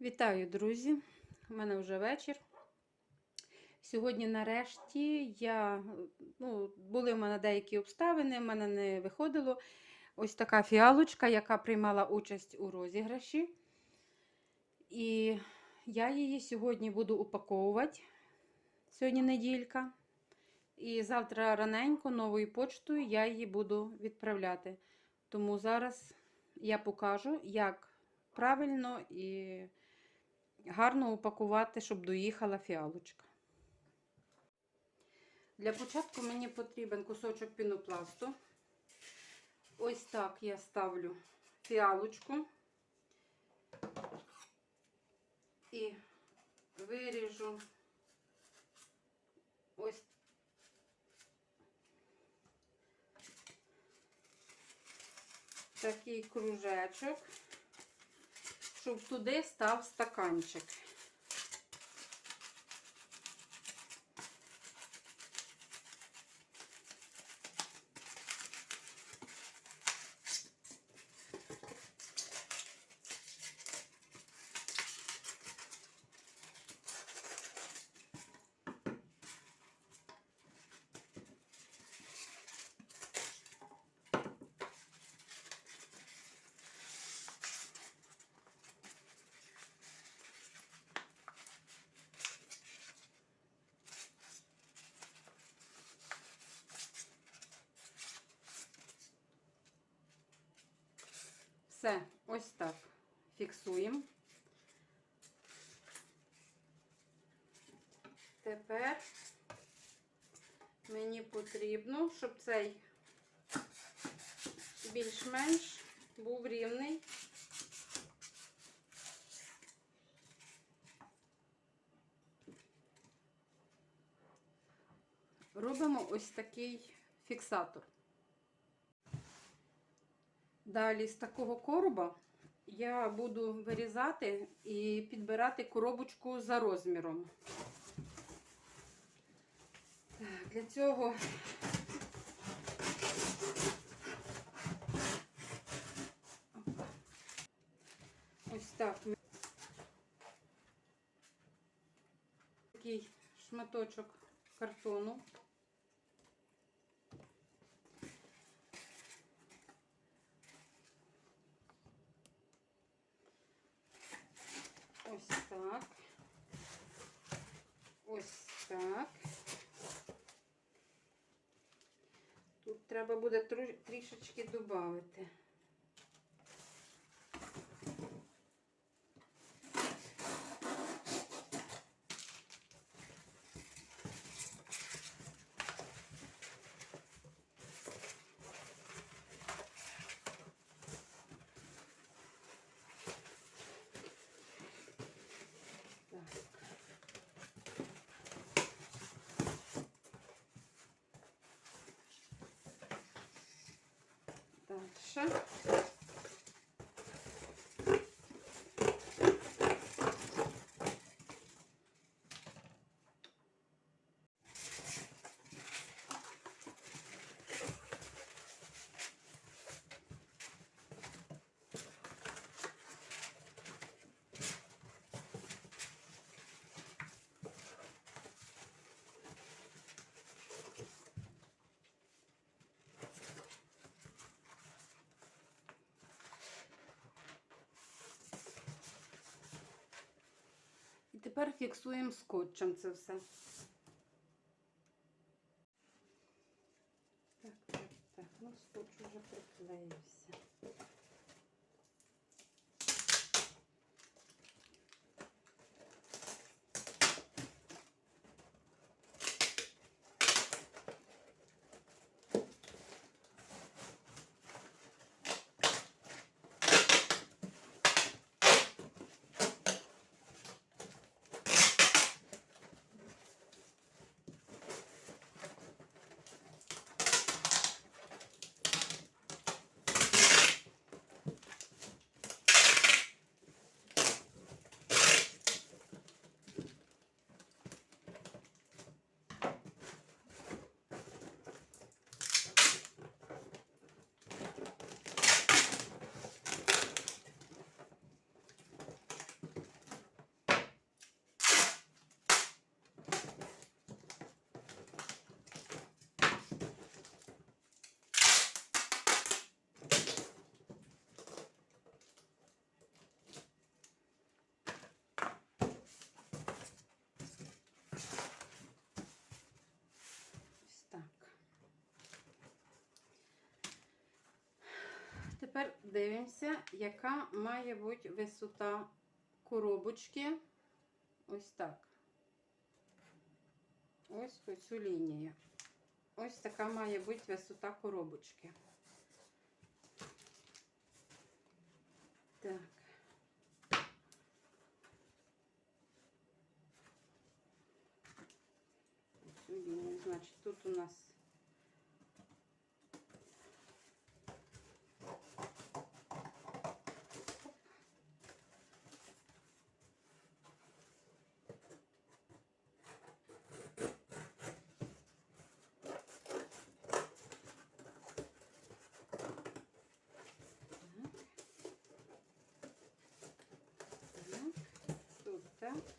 Вітаю, друзі! У мене вже вечір. Сьогодні, нарешті, я, ну, були в мене деякі обставини, в мене не виходило. Ось така фіалочка, яка приймала участь у розіграші. І я її сьогодні буду упаковувати. Сьогодні неділька. І завтра раненько новою почтою я її буду відправляти. Тому зараз я покажу, як правильно і гарно упакувати, щоб доїхала фіалочка. Для початку мені потрібен кусочок пінопласту. Ось так я ставлю фіалочку і виріжу ось такий кружечок щоб туди став стаканчик. Все, ось так фіксуємо. Тепер мені потрібно, щоб цей більш-менш був рівний. Робимо ось такий фіксатор. Далі з такого короба я буду вирізати і підбирати коробочку за розміром. Так, Для цього ось так такий шматочок картону. Ось так. Ось так. Тут треба буде трішечки додати. Дальше. І тепер фіксуємо скотчем це все. Тепер дивимося, яка має бути висота коробочки. Ось так. Ось по цю лінію. Ось така має бути висота коробочки. Так. Цю лінію, значить, тут у нас Так, тут так.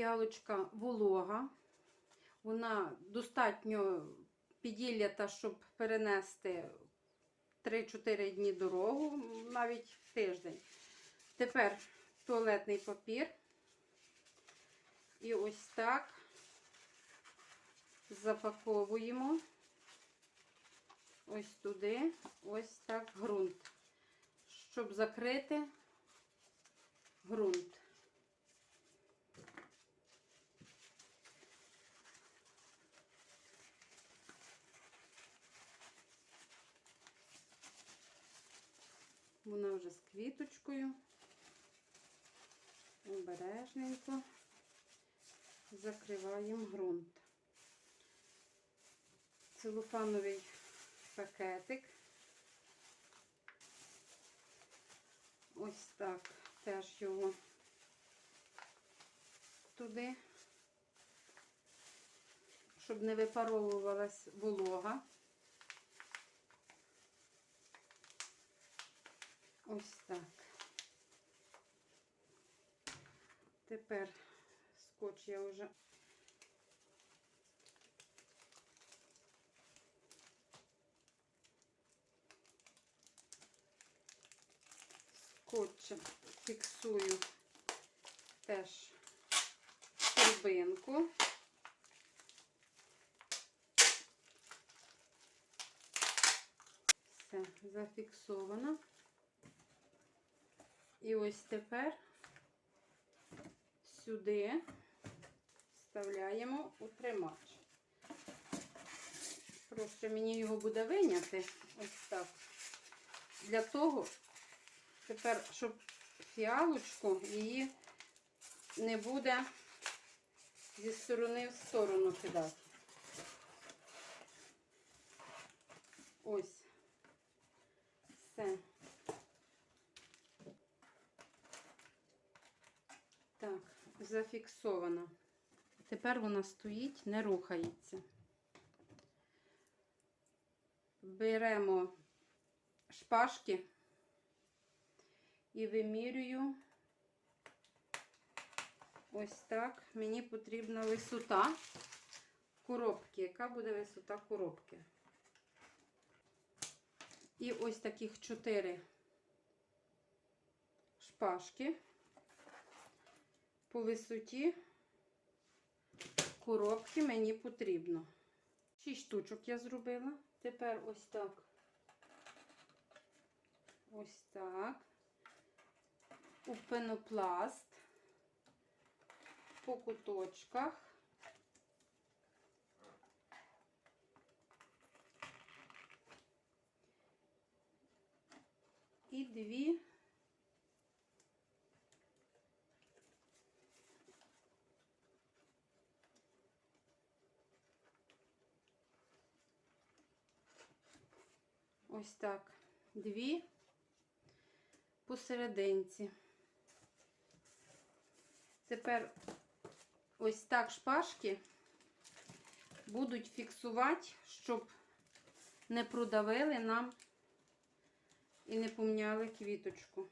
Фіалочка волога. Вона достатньо піділята, щоб перенести 3-4 дні дорогу, навіть тиждень. Тепер туалетний папір. І ось так запаковуємо ось туди, ось так ґрунт, щоб закрити ґрунт. Вона вже з квіточкою. Обережненько закриваємо ґрунт. Целофановий пакетик. Ось так теж його туди, щоб не випаровувалась волога. Ось так. Тепер скотч я вже скотчем фіксую теж торбинку. Все, зафіксовано. І ось тепер сюди вставляємо утримач. Просто мені його буде виняти ось так. Для того, тепер, щоб фіалочку її не буде зі сторони в сторону кидати. Ось. Все. Так, зафіксовано. Тепер вона стоїть, не рухається. Беремо шпажки і вимірюю ось так. Мені потрібна висота коробки. Яка буде висота коробки? І ось таких чотири шпажки по висоті коробки мені потрібно. Шість штучок я зробила. Тепер ось так. Ось так. У пенопласт по куточках. І дві ось так дві посерединці. Тепер ось так шпажки будуть фіксувати, щоб не продавили нам і не помняли квіточку.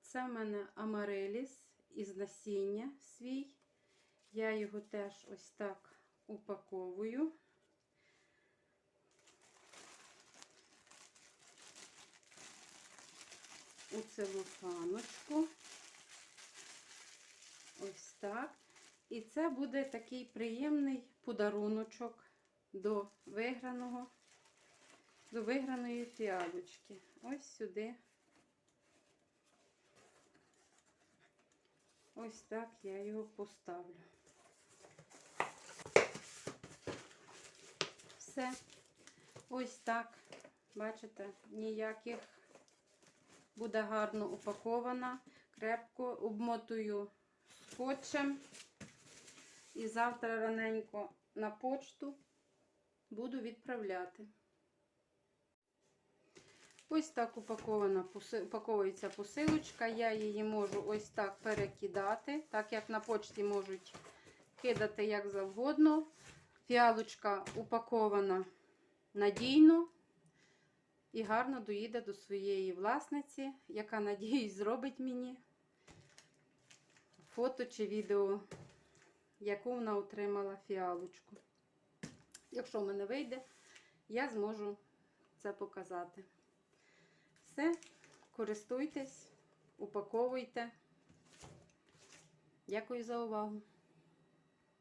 Це в мене амареліс із насіння свій. Я його теж ось так упаковую. У целофаночку. Ось так. І це буде такий приємний подаруночок до виграного, до виграної фіалочки. Ось сюди. Ось так я його поставлю. Все. Ось так. Бачите, ніяких буде гарно упакована. Крепко обмотую скотчем. І завтра раненько на почту буду відправляти. Ось так упакована, упаковується посилочка. Я її можу ось так перекидати, так як на почті можуть кидати як завгодно. Фіалочка упакована надійно і гарно доїде до своєї власниці, яка, надіюсь, зробить мені фото чи відео, яку вона отримала фіалочку. Якщо в мене вийде, я зможу це показати. Все, користуйтесь, упаковуйте. Дякую за увагу.